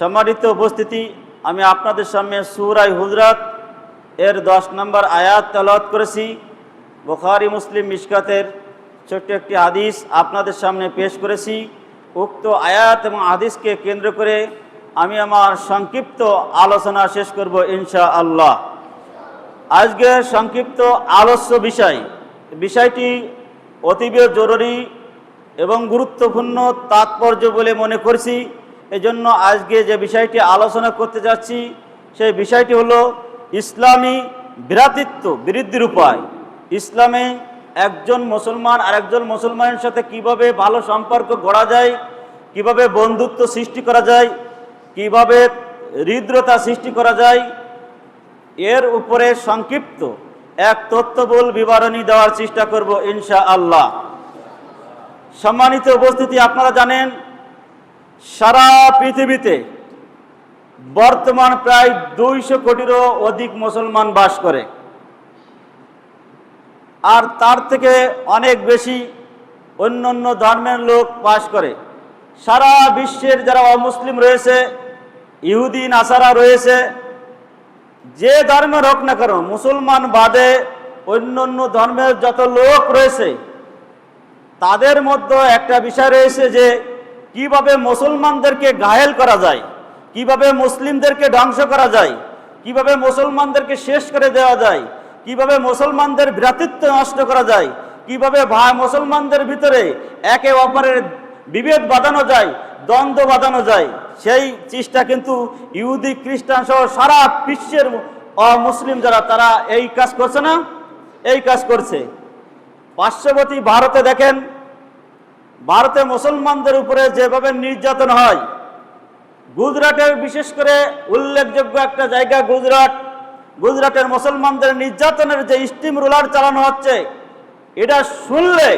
সম্মানিত উপস্থিতি, আমি আপনাদের সামনে সুরাই হুজরাত এর দশ নম্বর আয়াত তেলাওয়াত করেছি। বুখারি, মুসলিম মিশকাতের ছোট্ট একটি হাদিস আপনাদের সামনে পেশ করেছি। উক্ত আয়াত এবং হাদিসকে কেন্দ্র করে আমি আমার সংক্ষিপ্ত আলোচনা শেষ করব ইনশা আল্লাহ আজকের সংক্ষিপ্ত আলস্য বিষয়। বিষয়টি অতীব জরুরি এবং গুরুত্বপূর্ণ, তাৎপর্য বলে মনে করছি। এজন্য আজকে যে বিষয়টি আলোচনা করতে যাচ্ছি, সেই বিষয়টি হলো ইসলামী ভ্রাতৃত্ব বৃদ্ধির উপায়। ইসলামে একজন মুসলমান আরেকজন মুসলমানের সাথে কীভাবে ভালো সম্পর্ক গড়া যায়, কীভাবে বন্ধুত্ব সৃষ্টি করা যায়, কীভাবে হৃদ্রতা সৃষ্টি করা যায়, এর উপরে সংক্ষিপ্ত এক তথ্যবল বিবরণী দেওয়ার চেষ্টা করব ইনশা আল্লাহ সম্মানিত উপস্থিতি, আপনারা জানেন সারা পৃথিবীতে বর্তমান প্রায় দুইশো কোটিরও অধিক মুসলমান বাস করে। আর তার থেকে অনেক বেশি অন্য অন্য ধর্মের লোক বাস করে। সারা বিশ্বের যারা অমুসলিম রয়েছে, ইহুদি, নাসারা রয়েছে, যে ধর্মের হোক না কেন, মুসলমান বাদে অন্য অন্য ধর্মের যত লোক রয়েছে, তাদের মধ্যে একটা বিষয় রয়েছে যে কীভাবে মুসলমানদেরকে ঘায়েল করা যায়? কীভাবে মুসলিমদেরকে ধ্বংস করা যায়? কীভাবে মুসলমানদেরকে শেষ করে দেওয়া যায়? কীভাবে মুসলমানদের ভ্রাতৃত্ব নষ্ট করা যায়? কীভাবে মুসলমানদের ভিতরে একে অপরের বিভেদ বাঁধানো যায়, দ্বন্দ্ব বাঁধানো যায়? সেই চেষ্টা কিন্তু ইহুদি, খ্রিস্টান সহ সারা বিশ্বের মুসলিম যারা, তারা এই কাজ করছে না? এই কাজ করছে। পার্শ্ববর্তী ভারতে দেখেন ভারতে মুসলমানদের উপরে যেভাবে নির্যাতন হয়, গুজরাটের বিশেষ করে উল্লেখযোগ্য একটা জায়গা গুজরাট। গুজরাটের মুসলমানদের নির্যাতনের যে স্টিম রোলার চালানো হচ্ছে, এটা শুনলে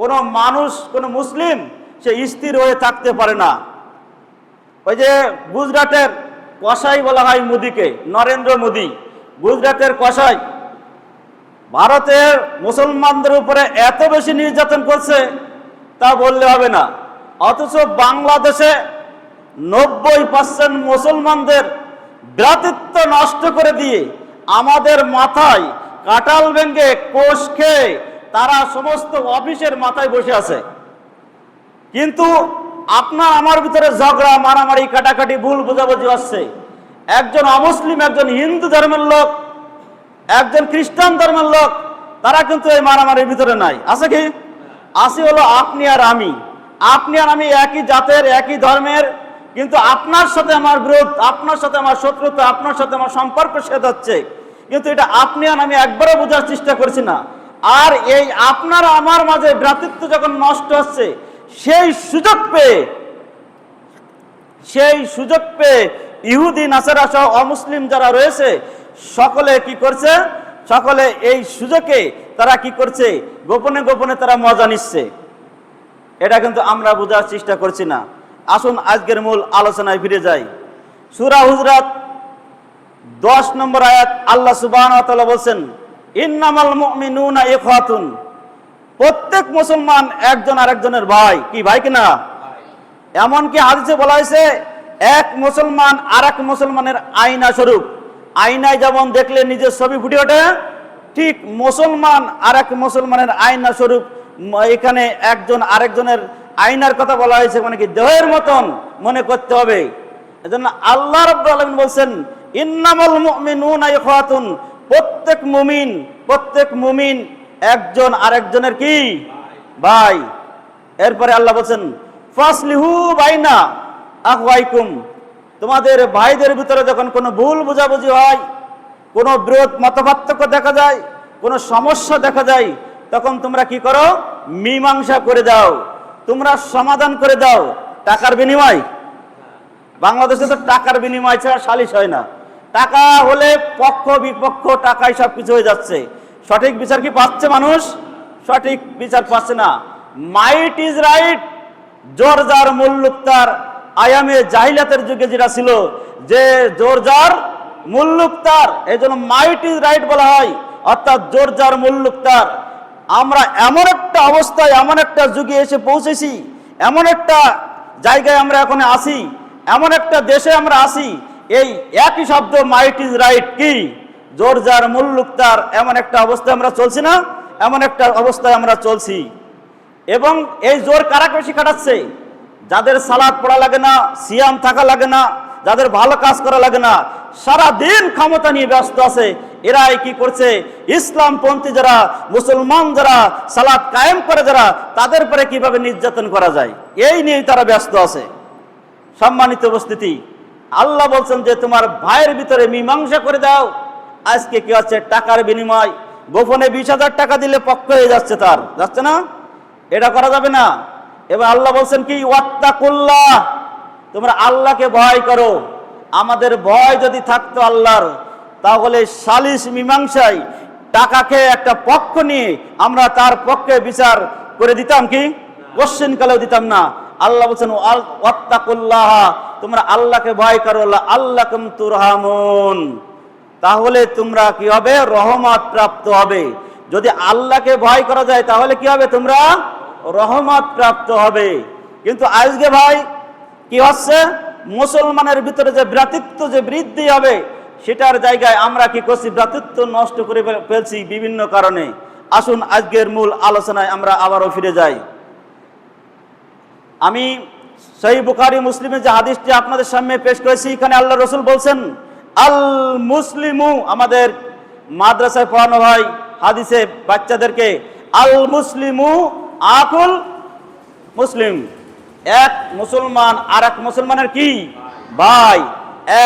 কোনো মানুষ, কোনো মুসলিম সে স্থির হয়ে থাকতে পারে না। ওই যে গুজরাটের কসাই বলা হয় মোদিকে, নরেন্দ্র মোদী। গুজরাটের কসাই, ভারতের মুসলমানদের উপরে এত বেশি নির্যাতন করছে তা বললে হবে না। অথচ বাংলাদেশে নব্বই পার্সেন্ট মুসলমানদের ভ্রাতৃত্ব নষ্ট করে দিয়ে আমাদের মাথায় কাটাল ভেঙ্গে কোষ খেয়ে তারা সমস্ত অফিসের মাথায় বসে আছে। কিন্তু আপনার আমার ভিতরে ঝগড়া, মারামারি, কাটাকাটি, ভুল বোঝাবুঝি আসছে। একজন অমুসলিম, একজন হিন্দু ধর্মের লোক, একজন খ্রিস্টান ধর্মের লোক, তারা কিন্তু এই মারামারির ভিতরে নাই। আছে কি? আছে হলো আপনি আর আমি। আপনি আর আমি একই জাতের, একই ধর্মের, কিন্তু আপনার সাথে আমার বিরোধ, আপনার সাথে আমার শত্রুতা, আপনার সাথে আমার সম্পর্ক শেষ হচ্ছে। কিন্তু এটা আপনি আর আমি একবারও বোঝার চেষ্টা করছি না। আর এই আপনার আমার মাঝে ভ্রাতৃত্ব যখন নষ্ট হচ্ছে, সেই সুযোগ পেয়ে, সেই সুযোগ পেয়ে ইহুদি, নাসারা সহ অমুসলিম যারা রয়েছে, সকলে কি করছে? সকলে এই সুযোগে তারা কি করছে? গোপনে গোপনে তারা মজা নিচ্ছে। এটা কিন্তু আমরা বোঝার চেষ্টা করছি না। আসুন আজকের মূল আলোচনায় ফিরে যাই। সুরা হুজরাত দশ নম্বর আয়াত আল্লাহ সুবাহ বলছেন ইন্নামাল মুমিনুনা ইখওয়াতুন। প্রত্যেক মুসলমান একজন আরেকজনের ভাই। কি ভাই কিনা এমনকি হাদিসে বলা হয়েছে এক মুসলমান আর এক মুসলমানের আয়না স্বরূপ। আয়নায় যেমন দেখলে নিজের ছবি ফুটে ওঠে, ঠিক মুসলমান আর এক মুসলমানের আয়না স্বরূপ এখানে একজন আরেকজনের আয়নার কথা বলা হয়েছে মানে কি দেহের মতন মনে করতে হবে। এজন্য আল্লাহ রাব্বুল আলামিন বলছেন, ইন্নামাল ইখওয়াতুন প্রত্যেক মুমিন প্রত্যেক মুমিন একজন আরেকজনের কি? ভাই। এরপরে আল্লাহ বলছেন, ফাসলিহু বাইনা আহওয়াইকুম তোমাদের ভাইদের ভিতরে যখন কোনো ভুল বোঝাবুঝি হয়, কোনো বিরোধ মতপার্থক্য দেখা যায়, কোনো সমস্যা দেখা যায়, তখন তোমরা কি করো? মীমাংসা করে দাও। তোমরা সমাধান করে দাও। টাকার বিনিময়। বাংলাদেশে তো টাকার বিনিময় ছাড়া সালিশ হয় না। টাকা হলে পক্ষ, বিপক্ষ টাকায় সব কিছু হয়ে যাচ্ছে। সঠিক বিচার কি পাচ্ছে মানুষ? সঠিক বিচার পাচ্ছে না। মাইট ইজ রাইট জোর যার মুল্লুকতার আয়ামে জাহিলাতের যুগে যেটা ছিল, যে জোর যার মুল্লুকতার এই জন্য মাইট ইজ রাইট বলা হয়, অর্থাৎ জোর যার মুল্লুকতার আমরা এমন একটা অবস্থায়, এমন একটা যুগে এসে পৌঁছেছি, এমন একটা জায়গায় আমরা এখন আসি এমন একটা দেশে আমরা আসি এই একই শব্দ মাইট ইজ রাইট কি? জোর যার মুল্লুক এমন একটা অবস্থায় আমরা চলছি না, এমন একটা অবস্থায় আমরা চলছি। এবং এই জোর কারা বেশি কাটাচ্ছে যাদের সালাদ পড়া লাগে না, সিয়াম থাকা লাগে না, যাদের ভালো কাজ করা লাগে না সারা দিন ক্ষমতা নিয়ে ব্যস্ত আছে, এরাই কি করছে? ইসলামপন্থী যারা, মুসলমান যারা, সালাদ কায়েম করে যারা, তাদের পরে কীভাবে নির্যাতন করা যায়? এই নিয়েই তারা ব্যস্ত আছে। সম্মানিত উপস্থিতি, আল্লাহ বলছেন যে তোমার ভাইয়ের ভিতরে মীমাংসা করে দাও। আজকে কি হচ্ছে? টাকার বিনিময়। গোপনে বিশ হাজার টাকা দিলে পক্ষ হয়ে যাচ্ছে তার। যাচ্ছে না? এটা করা যাবে না। এবার আল্লাহ বলছেন কি, ওয়াত্তাকুল্লাহ, তোমরা আল্লাহকে ভয় করো। আমাদের ভয় যদি থাকতো আল্লাহর, তাহলে সালিশ মীমাংসায় টাকা খেয়ে একটা পক্ষ নিয়ে আমরা তার পক্ষে বিচার করে দিতাম কি? কালেও দিতাম না। আল্লাহ বলছেন ওয়াত্তাকুল্লাহ, তোমরা আল্লাহকে ভয় করো আল্লাহ তুরহামুন। তাহলে তোমরা কি হবে? রহমত প্রাপ্ত হবে। যদি আল্লাহকে ভয় করা যায়, তাহলে কি হবে তোমরা? রহমত প্রাপ্ত হবে। কিন্তু আজকে ভাই, কি হচ্ছে? মুসলমানের ভিতরে যে ভ্রাতৃত্ব যে বৃদ্ধি হবে, সেটার জায়গায় আমরা কি করছি? ভ্রাতৃত্ব নষ্ট করে ফেলছি বিভিন্ন কারণে। আসুন, আজকের মূল আলোচনায় আমরা আবারও ফিরে যাই। আমি সেই বুখারি মুসলিমের যে হাদিসটি আপনাদের সামনে পেশ করেছি, এখানে আল্লাহ রসুল বলছেন আল মুসলিমু আমাদের মাদ্রাসায় পড়ানো হয় হাদিসে বাচ্চাদেরকে আল মুসলিমু আকুল মুসলিম। এক মুসলমান আর এক মুসলমানের কি? ভাই।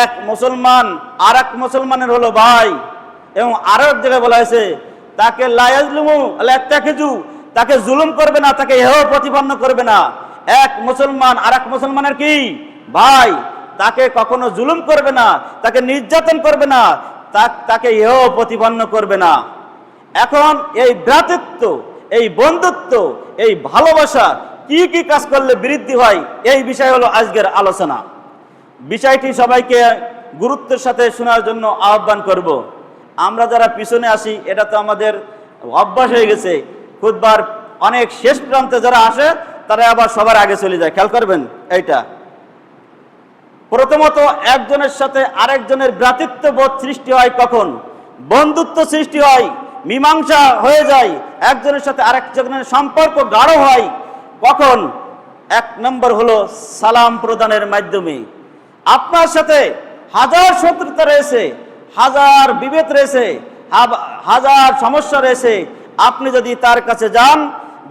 এক মুসলমান আর এক মুসলমানের হলো ভাই। এবং আরও এক জায়গায় বলা হয়েছে, তাকে লায়াজলুমু আল্লাহু তাকে জুলুম করবে না, তাকে হেহ প্রতিপন্ন করবে না। এক মুসলমান আর এক মুসলমানের কি? ভাই। তাকে কখনো জুলুম করবে না, তাকে নির্যাতন করবে না তাকে হেহ প্রতিপন্ন করবে না। এখন এই ভ্রাতৃত্ব এই বন্ধুত্ব, এই ভালোবাসা কি কি কাজ করলে বৃদ্ধি হয়, এই বিষয় হলো আজকের আলোচনা। বিষয়টি সবাইকে গুরুত্বের সাথে শোনার জন্য আহ্বান করব। আমরা যারা পিছনে আসি এটা তো আমাদের অভ্যাস হয়ে গেছে। খুদবার অনেক শেষ প্রান্তে যারা আসে, তারা আবার সবার আগে চলে যায়। খেয়াল করবেন এইটা। প্রথমত একজনের সাথে আরেকজনের ভ্রাতৃত্ব বোধ সৃষ্টি হয় কখন? বন্ধুত্ব সৃষ্টি হয় মীমাংসা হয়ে যায়, একজনের সাথে আরেকজনের সম্পর্ক গাঢ় হয়, কখন? এক নম্বর হলো সালাম প্রদানের মাধ্যমে। আপনার সাথে হাজার শত্রুতা রয়েছে, হাজার বিভেদ রয়েছে হাজার সমস্যা রয়েছে। আপনি যদি তার কাছে যান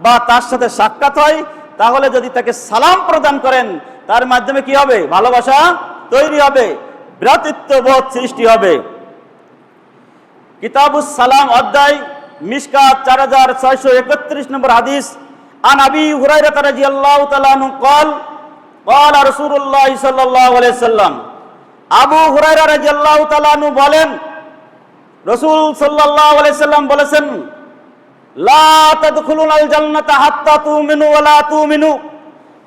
বা তার সাথে সাক্ষাৎ হয়, তাহলে যদি তাকে সালাম প্রদান করেন, তার মাধ্যমে কি হবে? ভালোবাসা তৈরি হবে, ভ্রাতৃত্ববোধ সৃষ্টি হবে। কিতাবুস সালাম অধ্যায় মিসকাত চার হাজার ছয়শো একত্রিশ নম্বর হাদিস আন আবি হুরাইরা রাদিয়াল্লাহু তাআলা আনহু قال قال رسول الله صلى الله عليه وسلم আবু হুরায়রা রাদিয়াল্লাহু তাআলা আনহু বলেন রাসূল সাল্লাল্লাহু আলাইহি সাল্লাম বলেছেন লা তাদখুলুনাল জান্নাতা হাত্তা তুমিনু ওয়া লা তুমিনু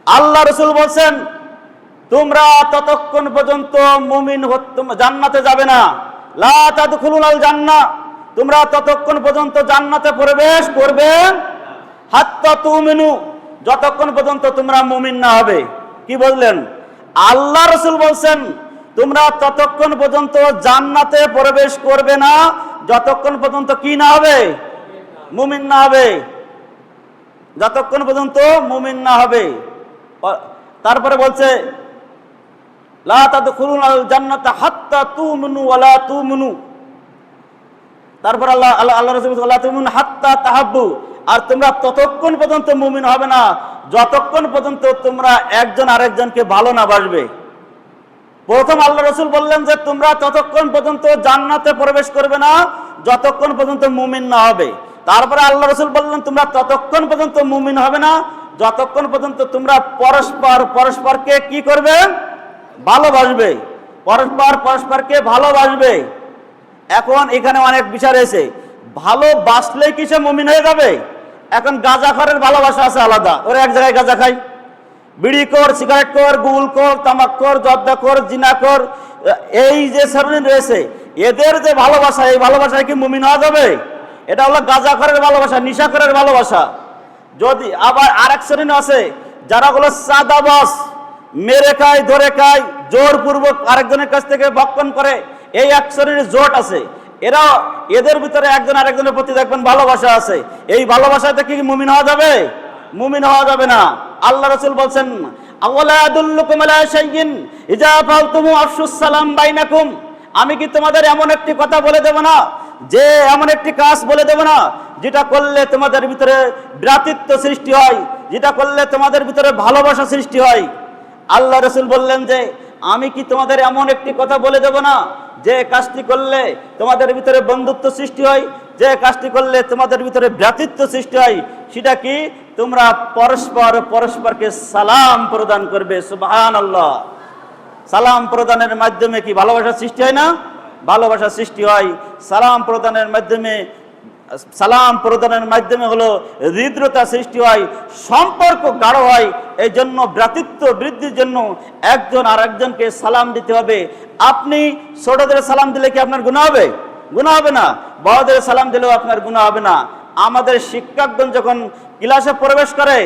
আল্লাহ রাসূল বলেন তোমরা ততক্ষণ পর্যন্ত মুমিন হত- তোম- জান্নাতে যাবে না লা তাদখুলুনাল জান্নাহ তোমরা ততক্ষণ পর্যন্ত জান্নাতে প্রবেশ করবে। হাত্তা তুমিনু, যতক্ষণ পর্যন্ত তোমরা মুমিন না হবে। কি বললেন? আল্লাহ রসুল বলছেন, তোমরা ততক্ষণ পর্যন্ত জান্নাতে প্রবেশ করবে না, যতক্ষণ পর্যন্ত কি না হবে? মুমিন না হবে। যতক্ষণ পর্যন্ত মুমিন না হবে। তারপরে বলছে লা তাদখুলুনাল জান্নাতা হাত্তা তুমিনু ওয়া লা তুমিনু তারপর আল্লাহ আল্লাহ আল্লাহ হাত্তা তাহাব্বু। আর তোমরা ততক্ষণ পর্যন্ত মুমিন হবে না, যতক্ষণ পর্যন্ত তোমরা একজন আরেকজনকে ভালো না বাসবে। প্রথম আল্লাহ রসুল বললেন যে, তোমরা ততক্ষণ পর্যন্ত জান্নাতে প্রবেশ করবে না, যতক্ষণ পর্যন্ত মুমিন না হবে। তারপরে আল্লাহ রসুল বললেন, তোমরা ততক্ষণ পর্যন্ত মুমিন হবে না, যতক্ষণ পর্যন্ত তোমরা পরস্পর, পরস্পরকে কি করবে? ভালোবাসবে। পরস্পর পরস্পরকে ভালোবাসবে। এখন এখানে অনেক বিষয় রয়েছে ভালোবাসলেই কি সে মুমিন হয়ে যাবে? এখন গাঁজা খরের ভালোবাসা আছে আলাদা। ওরা এক জায়গায় গাঁজা খায়। বিড়ি কর, সিগারেট কর, গুল কর, তামাক কর, জর্দা কর, জিনা কর, এই যে শ্রেণি রয়েছে, এদের যে ভালোবাসা, এই ভালোবাসায় কি মুমিন হওয়া যাবে? এটা হলো গাঁজা খরের ভালোবাসা, নিশা করের ভালোবাসা। যদি আবার আরেক শ্রেণি আছে, যারা হলো সাদাবাস মেরে খায়, ধরে খায়, জোরপূর্বক আরেকজনের কাছ থেকে ভক্ষণ করে, এই এক শ্রেণির জোট আছে। এরা এদের ভিতরে একজন আরেকজনের প্রতি দেখবেন ভালোবাসা আছে। এই ভালোবাসাতে কি মুমিন হওয়া যাবে? মুমিন হওয়া যাবে না। আল্লাহ রসুল বলছেন আমি কি তোমাদের এমন একটি কথা বলে দেব না? যে এমন একটি কাজ বলে দেব না, যেটা করলে তোমাদের ভিতরে ভ্রাতৃত্ব সৃষ্টি হয়, যেটা করলে তোমাদের ভিতরে ভালোবাসা সৃষ্টি হয়। আল্লাহ রসুল বললেন যে, আমি কি তোমাদের এমন একটি কথা বলে দেব না? যে কাজটি করলে তোমাদের ভিতরে বন্ধুত্ব সৃষ্টি হয়, যে কাজটি করলে তোমাদের ভিতরে ভ্রাতৃত্ব সৃষ্টি হয়, সেটা কি? তোমরা পরস্পর পরস্পরকে সালাম প্রদান করবে সুবহান আল্লাহ সালাম প্রদানের মাধ্যমে কি ভালোবাসা সৃষ্টি হয় না? ভালোবাসা সৃষ্টি হয়। সালাম প্রদানের মাধ্যমে সালাম প্রদানের মাধ্যমে হলো হৃদ্রতা সৃষ্টি হয়, সম্পর্ক গাঢ় হয় এই জন্য ভ্রাতৃত্ব বৃদ্ধির জন্য একজন আর একজনকে সালাম দিতে হবে। আপনি ছোটদের সালাম দিলে কি আপনার গুণা হবে? গুণা হবে না। বড়দের সালাম দিলেও আপনার গুণা হবে না। আমাদের শিক্ষকগণ যখন ক্লাসে প্রবেশ করে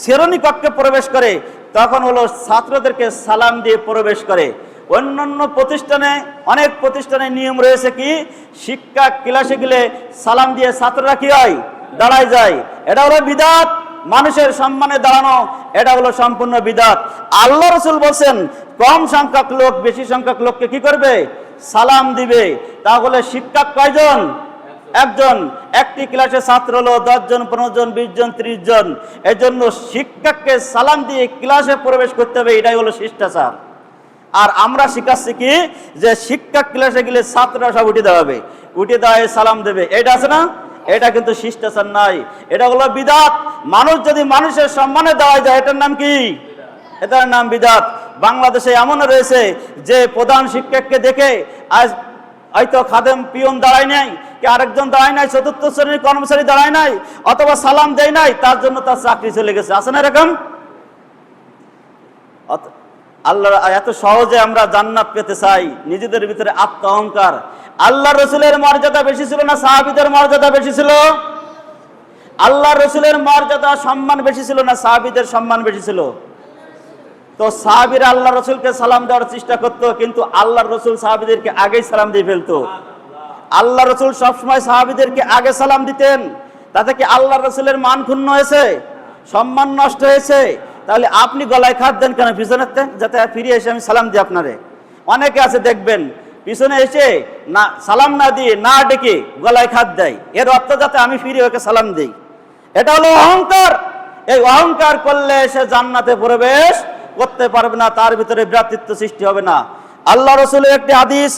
শ্রেণি কক্ষে প্রবেশ করে, তখন হলো ছাত্রদেরকে সালাম দিয়ে প্রবেশ করে। অন্যান্য প্রতিষ্ঠানে, অনেক প্রতিষ্ঠানে নিয়ম রয়েছে কি? শিক্ষা ক্লাসে গেলে সালাম দিয়ে ছাত্ররা কি হয়? দাঁড়ায় যায়। এটা হলো বিদাত। মানুষের সম্মানে দাঁড়ানো, এটা হলো সম্পূর্ণ বিদাত। আল্লাহ রসুল বলছেন, কম সংখ্যক লোক, বেশি সংখ্যক লোককে কি করবে? সালাম দিবে। তাহলে শিক্ষক কয়জন? একজন। একটি ক্লাসে ছাত্র হলো দশজন পনেরো জন বিশ জন ত্রিশ জন এজন্য জন্য শিক্ষককে সালাম দিয়ে ক্লাসে প্রবেশ করতে হবে, এটাই হলো শিষ্টাচার। আর আমরা শিখাচ্ছি কি? যে শিক্ষা ক্লাসে গেলে ছাত্ররা সব উঠে হবে উঠে দেওয়া সালাম দেবে। এটা আছে না? এটা কিন্তু শিষ্টাচার নাই। এটা হলো বিদাত। মানুষ যদি মানুষের সম্মানে দেওয়া যায়, এটার নাম কি? এটার নাম বিদাত। বাংলাদেশে এমনও রয়েছে যে প্রধান শিক্ষককে দেখে আজ হয়তো খাদেম পিয়ন দাঁড়ায় নাই, কি আরেকজন দাঁড়ায় নাই, চতুর্থ শ্রেণির কর্মচারী দাঁড়ায় নাই, অথবা সালাম দেয় নাই, তার জন্য তার চাকরি চলে গেছে। আছে না এরকম? আল্লাহ এত সহজে আমরা জান্নাত পেতে চাই। নিজেদের ভিতরে আত্ম অহংকার। আল্লাহ রসুলের মর্যাদা বেশি ছিল না সাহাবিদের মর্যাদা বেশি ছিল? আল্লাহ রসুলের মর্যাদা, সম্মান বেশি ছিল না সাহাবিদের সম্মান বেশি ছিল? তো সাহাবিরা আল্লাহ রসুলকে সালাম দেওয়ার চেষ্টা করতো, কিন্তু আল্লাহ রসুল সাহাবিদেরকে আগেই সালাম দিয়ে ফেলতো। আল্লাহ রসুল সবসময় সাহাবিদেরকে আগে সালাম দিতেন। তাতে কি আল্লাহ রসুলের মান ক্ষুণ্ণ হয়েছে? সম্মান নষ্ট হয়েছে? তাহলে আপনি গলায় খাত দেন কেন? পিছনেতে যাতে ফিরে এসে আমি সালাম দিই আপনারে। অনেকে আছে, দেখবেন, পিছনে এসে না, সালাম না দিয়ে না ডেকে গলায় খাত দেয়। এর অর্থ যাতে আমি ফিরে ওকে সালাম দিই। এটা হলো অহংকার। এই অহংকার করলে সে জান্নাতে প্রবেশ করতে পারবে না, তার ভিতরে ভ্রাতৃত্ব সৃষ্টি হবে না। আল্লাহ রসুলের একটি হাদিস,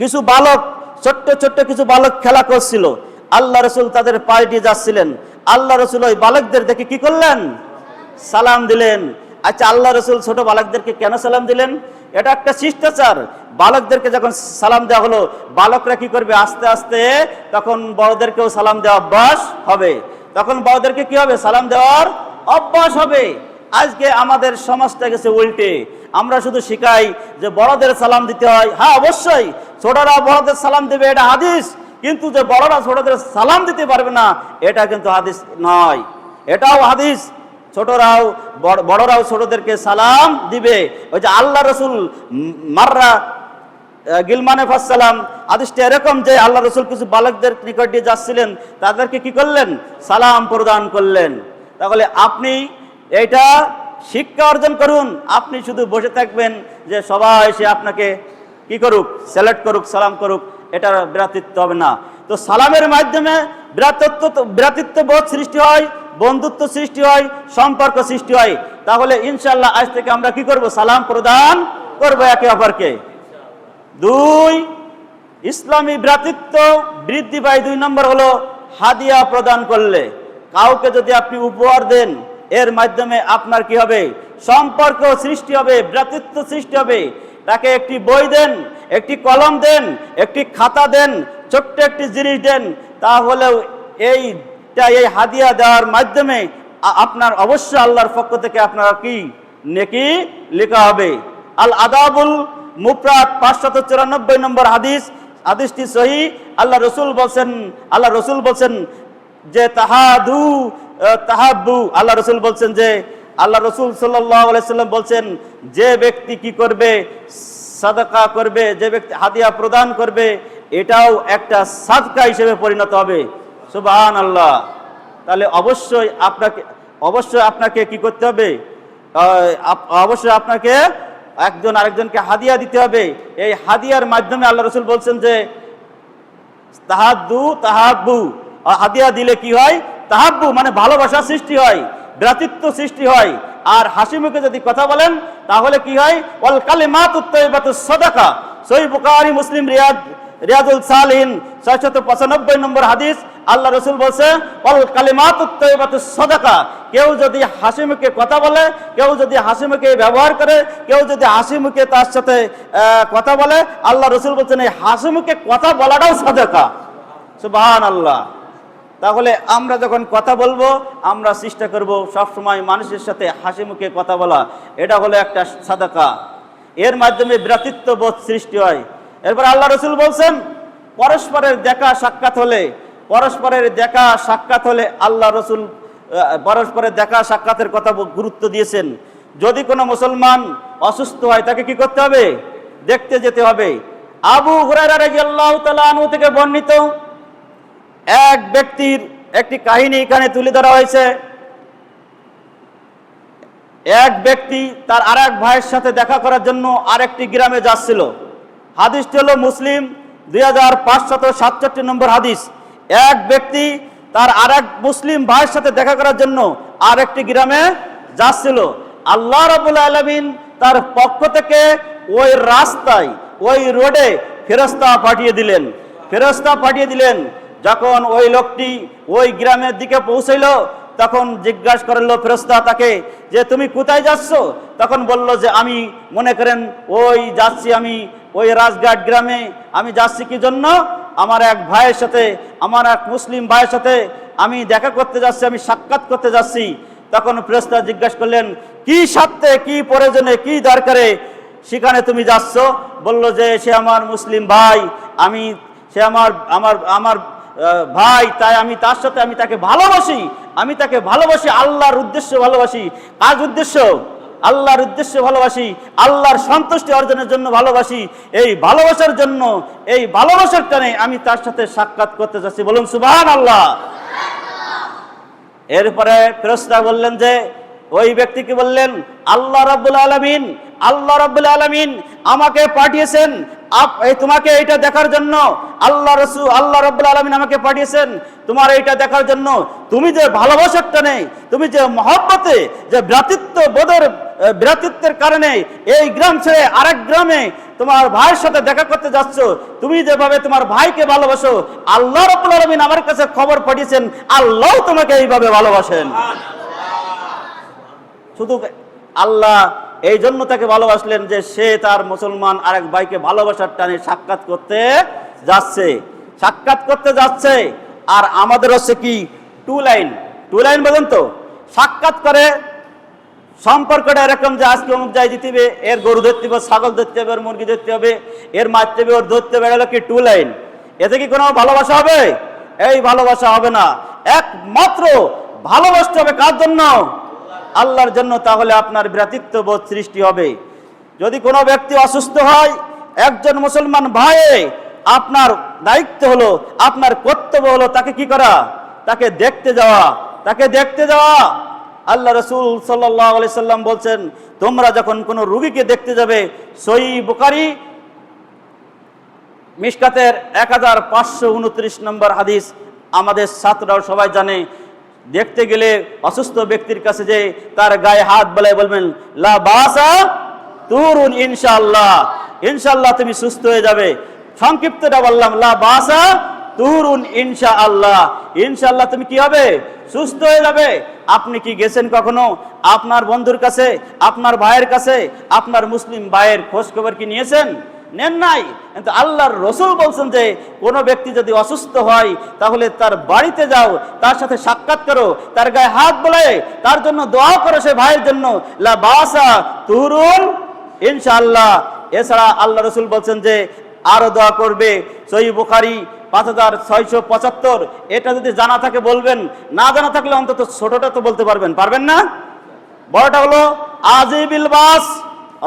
কিছু বালক, ছোট্ট ছোট্ট কিছু বালক খেলা করছিল। আল্লাহ রসুল তাদের পায়ে যাচ্ছিলেন। আল্লাহ রসুল ওই বালকদের দেখে কি করলেন? সালাম দিলেন। আচ্ছা আল্লাহ রসুল ছোট বালকদেরকে কেন সালাম দিলেন? এটা একটা শিষ্টাচার। বালকদেরকে যখন সালাম দেওয়া হলো, বালকরা কি করবে? আস্তে আস্তে তখন বড়দেরকেও সালাম দেওয়া অভ্যাস হবে। তখন বড়দেরকে কি হবে? সালাম দেওয়ার অভ্যাস হবে। আজকে আমাদের সমাজটা গেছে উল্টে। আমরা শুধু শিখাই যে বড়দের সালাম দিতে হয়। হ্যাঁ অবশ্যই। ছোটরা বড়দের সালাম দেবে, এটা হাদিস। কিন্তু যে বড়রা ছোটদের সালাম দিতে পারবে না, এটা কিন্তু হাদিস নয়। এটাও হাদিস। ছোটরাও, বড়- বড়রাও ছোটদেরকে সালাম দিবে। ওই যে আল্লাহ রসুল মাররা গিলমানে ফাসালাম আদিসটা এরকম যে আল্লাহ রসুল কিছু বালকদের নিকট দিয়ে যাচ্ছিলেন, তাদেরকে কি করলেন? সালাম প্রদান করলেন। তাহলে আপনি এটা শিক্ষা অর্জন করুন। আপনি শুধু বসে থাকবেন যে সবাই এসে আপনাকে কি করুক সিলেক্ট করুক, সালাম করুক এটা ভ্রাতৃত্ব হবে না। তো সালামের মাধ্যমে ভ্রাতৃত্ব ভ্রাতৃত্ব বোধ সৃষ্টি হয়। বন্ধুত্ব সৃষ্টি হয়, সম্পর্ক সৃষ্টি হয়। তাহলে ইনশাল্লাহ আজ থেকে আমরা কি করব? সালাম প্রদান করব একে অপরকে। দুই, ইসলামী ভ্রাতৃত্ব বৃদ্ধি পায়। দুই নম্বর হলো হাদিয়া প্রদান করলে। কাউকে যদি আপনি উপহার দেন, এর মাধ্যমে আপনার কি হবে? সম্পর্ক সৃষ্টি হবে, ভ্রাতৃত্ব সৃষ্টি হবে। তাকে একটি বই দেন, একটি কলম দেন, একটি খাতা দেন, ছোট্ট একটি জিনিস দেন, তাহলেও এইটা এই হাদিয়া দেওয়ার মাধ্যমে আপনার অবশ্যই আল্লাহর পক্ষ থেকে আপনার কি? নেকি লেখা হবে। আল আদাবুল মুফরাত পাঁচশত চুরানব্বই নম্বর হাদিস। হাদিসটি সহি। আল্লাহ রসুল বলছেন আল্লাহ রসুল বলছেন যে তাহাদু আহ, তাহাব্বু। আল্লাহ রসুল বলছেন যে আল্লাহ রসুল সাল্লাম বলছেন যে ব্যক্তি কি করবে? সাদাকা করবে যে ব্যক্তি হাদিয়া প্রদান করবে এটাও একটা সাদকা হিসেবে পরিণত হবে। সুবাহান আল্লাহ তাহলে অবশ্যই আপনাকে অবশ্যই আপনাকে কি করতে হবে? অবশ্যই আপনাকে একজন আরেকজনকে হাদিয়া দিতে হবে। এই হাদিয়ার মাধ্যমে আল্লাহ রসুল বলছেন যে তাহাদু তাহাব্বু। আর হাদিয়া দিলে কি হয়? তাহাব্বু মানে ভালোবাসা সৃষ্টি হয়, ভ্রাতৃত্ব সৃষ্টি হয়। আর হাসি মুখে যদি কথা বলেন, তাহলে কি হয়? ওয়াল কালিমাত উত্তয়বাতু সাদাকা। সহিহ বুখারী, মুসলিম, রিয়াদ রিয়াদুল সালিহিন ছয়শত পঁচানব্বই নম্বর হাদিস, আল্লাহ রসুল বলছে অল কালিমাত সাদাকা কেউ যদি হাসি মুখে কথা বলে, কেউ যদি হাসি মুখে ব্যবহার করে, কেউ যদি হাসি মুখে তার সাথে কথা বলে, আল্লাহ রসুল বলছেন, এই হাসি মুখে কথা বলাটাও সাদাকা সুবাহান আল্লাহ তাহলে আমরা যখন কথা বলব, আমরা চেষ্টা করব সবসময় মানুষের সাথে হাসি মুখে কথা বলা। এটা হলো একটা সাদাকা। এর মাধ্যমে ভ্রাতৃত্ব বোধ সৃষ্টি হয়। এরপর আল্লাহ রসুল বলছেন, পরস্পরের দেখা সাক্ষাৎ হলে, পরস্পরের দেখা সাক্ষাৎ হলে আল্লাহ রসুল পরস্পরের দেখা সাক্ষাতের কথা গুরুত্ব দিয়েছেন। যদি কোনো মুসলমান অসুস্থ হয়, তাকে কি করতে হবে? দেখতে যেতে হবে। আবু আনহু থেকে বর্ণিত এক ব্যক্তির একটি কাহিনী এখানে তুলে ধরা হয়েছে। এক ব্যক্তি তার আর এক ভাইয়ের সাথে দেখা করার জন্য আরেকটি গ্রামে যাচ্ছিল। হাদিসটি হলো মুসলিম, দুই হাজার পাঁচশত সাতষট্টি নম্বর হাদিস। এক ব্যক্তি তার আর এক মুসলিম ভাইয়ের সাথে দেখা করার জন্য আরেকটি গ্রামে যাচ্ছিল। আল্লাহ রাবুল আলমিন তার পক্ষ থেকে ওই রাস্তায়, ওই রোডে ফেরস্তা পাঠিয়ে দিলেন। ফেরস্তা পাঠিয়ে দিলেন। যখন ওই লোকটি ওই গ্রামের দিকে পৌঁছইল, তখন জিজ্ঞাসা করল ফেরস্তা তাকে যে তুমি কোথায় যাচ্ছ? তখন বলল যে আমি মনে করেন ওই যাচ্ছি আমি ওই রাজঘাট গ্রামে আমি যাচ্ছি কি জন্য? আমার এক ভাইয়ের সাথে, আমার এক মুসলিম ভাইয়ের সাথে আমি দেখা করতে যাচ্ছি, আমি সাক্ষাৎ করতে যাচ্ছি। তখন ফেরস্তা জিজ্ঞাসা করলেন, কি স্বার্থে, কি প্রয়োজনে, কি দরকারে সেখানে তুমি যাচ্ছ? বলল যে, সে আমার মুসলিম ভাই, আমি, সে আমার আমার আমার ভাই, তাই আমি তার সাথে আমি তাকে ভালোবাসি। আমি তাকে ভালোবাসি, আল্লাহর উদ্দেশ্য ভালোবাসি। কাজ উদ্দেশ্য? আল্লাহর উদ্দেশ্যে ভালোবাসি, আল্লাহর সন্তুষ্টি অর্জনের জন্য ভালোবাসি, এই ভালোবাসার জন্য, এই ভালোবাসার টানে আমি তার সাথে সাক্ষাৎ করতে যাচ্ছি। বলুন সুবাহ আল্লাহ এরপরে ফেরস্তা বললেন যে ওই ব্যক্তিকে বললেন, আল্লাহ রাব্বুল আলামিন, আল্লাহ রাব্বুল আলামিন আমাকে পাঠিয়েছেন। তোমাকে এইটা দেখার জন্য। আল্লাহ রসুল আল্লাহ রাব্বুল আলামিন আমাকে পাঠিয়েছেন। তোমার এইটা দেখার জন্য। তুমি যে ভালোবাসার টানে তুমি যে মহব্বতে, যে ভ্রাতৃত্ব বোধের ভ্রাতৃত্বের কারণে এই গ্রাম ছেড়ে আরেক গ্রামে তোমার ভাইয়ের সাথে দেখা করতে যাচ্ছ, তুমি যেভাবে তোমার ভাইকে ভালোবাসো, আল্লাহ রাব্বুল আলামিন আমার কাছে খবর পাঠিয়েছেন। আল্লাহ তোমাকে এইভাবে ভালোবাসেন। শুধু আল্লাহ এই জন্য তাকে ভালোবাসলেন যে সে তার মুসলমান আরেক ভাইকে ভালোবাসার টানে সাক্ষাৎ করতে যাচ্ছে। সাক্ষাৎ করতে যাচ্ছে। আর আমাদের হচ্ছে কি? টু লাইন টু লাইন বলেন তো। সাক্ষাৎ করে সম্পর্কটা এরকম যে আজকে অমুক যাই দিতে হবে, এর গরু ধরতে হবে, ছাগল ধরতে হবে, এর মুরগি ধরতে হবে, এর মারতে হবে, ওর ধরতে হবে, এটা কি টু লাইন এতে কি কোনো ভালোবাসা হবে? এই ভালোবাসা হবে না। একমাত্র ভালোবাসতে হবে কার জন্য? আল্লাহর জন্য তাহলে আপনার ভ্রাতৃত্ব বোধ সৃষ্টি হবে। যদি কোনো ব্যক্তি অসুস্থ হয়, একজন মুসলমান ভাই আপনার দায়িত্ব হলো, আপনার কর্তব্য হলো তাকে কি করা? তাকে দেখতে যাওয়া। তাকে দেখতে যাওয়া। আল্লাহ রসুল সাল্লাহ সাল্লাম বলছেন, তোমরা যখন কোনো রুগীকে দেখতে যাবে সই বুকারি মিশকাতের এক হাজার পাঁচশো উনত্রিশ নম্বর হাদিস আমাদের ছাত্ররাও সবাই জানে দেখতে গেলে অসুস্থ ব্যক্তির কাছে যে তার গায়ে হাত বলে বলবেন, লা বাসা তুরুন ইনশাআল্লাহ। ইনশাআল্লাহ তুমি সুস্থ হয়ে যাবে। সংক্ষিপ্তটা বললাম, লা বাসা তুরুন ইনশাআল্লাহ। ইনশাল্লাহ তুমি কি হবে? সুস্থ হয়ে যাবে। আপনি কি গেছেন কখনো? আপনার বন্ধুর কাছে, আপনার ভাইয়ের কাছে, আপনার মুসলিম ভাইয়ের খোঁজ খবর কি নিয়েছেন? নেন নাই। কিন্তু আল্লাহর রসুল বলছেন যে, কোনো ব্যক্তি যদি অসুস্থ হয়, তাহলে তার বাড়িতে যাও, তার সাথে সাক্ষাৎ করো, তার গায়ে হাত বলে তার জন্য দোয়া করো সে ভাইয়ের জন্য। লা বাসা তুরুন ইনশাআল্লাহ। এছাড়া আল্লাহ রসুল বলছেন যে, আরও দোয়া করবে। সই বুখারি পাঁচ হাজার ছয়শো পঁচাত্তর। এটা যদি জানা থাকে বলবেন, না জানা থাকলে অন্তত ছোটটা তো বলতে পারবেন। পারবেন না? বড়টা হলো, আজিবিল বাস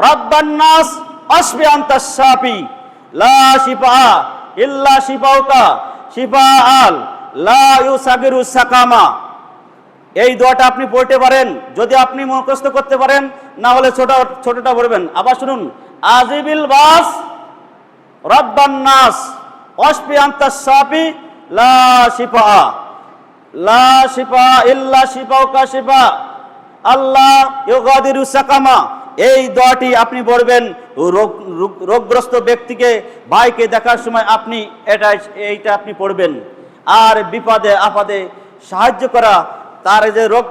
রব্বান্নাস আসবি আন্তাসাপি লা শিফা ইল্লা শিফাউকা, শিফা আল, লা ইউসাগিরু সাকামা। এই দোয়াটা আপনি পড়তে পারেন, যদি আপনি মুখস্থ করতে পারেন, না হলে ছোট, ছোটটা পড়বেন। আবার শুনুন, আজিবিল বাস রব্বান্নাস অসপি আন্তাসাপি লা শিফা লা শিফা ইল্লা শিফাউকা শিফা আল্লাহ ইউগাদিরু সাকামা। এই দোয়াটি আপনি বলবেন রোগ, রোগ- রোগগ্রস্ত ব্যক্তিকে ভাইকে দেখার সময় আপনি এটা এইটা আপনি পড়বেন। আর বিপদে আপদে সাহায্য করা, তার যে রোগ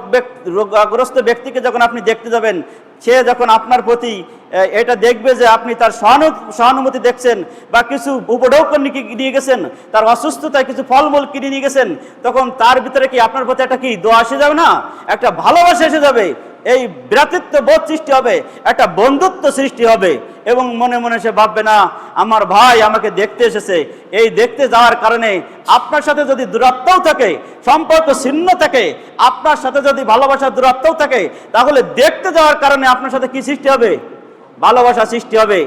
রোগগ্রস্ত ব্যক্তিকে যখন আপনি দেখতে যাবেন সে যখন আপনার প্রতি এটা দেখবে যে আপনি তার সহানু- সহানুভূতি দেখছেন বা কিছু উপঢৌক নিয়ে গেছেন, তার অসুস্থতায় কিছু ফলমূল কিনে নিয়ে গেছেন, তখন তার ভিতরে কি আপনার প্রতি একটা কি দোয়া এসে যাবে না? একটা ভালোবাসা এসে যাবে। এই ভ্রাতৃত্ব বোধ সৃষ্টি হবে, একটা বন্ধুত্ব সৃষ্টি হবে এবং মনে মনে সে ভাববে, না, আমার ভাই আমাকে দেখতে এসেছে। এই দেখতে যাওয়ার কারণে আপনার সাথে যদি দূরত্বও থাকে, সম্পর্ক ছিন্ন থাকে, আপনার সাথে যদি ভালোবাসার দূরত্বও থাকে, তাহলে দেখতে যাওয়ার কারণে আপনার সাথে কি সৃষ্টি হবে? ভালোবাসা সৃষ্টি হবে।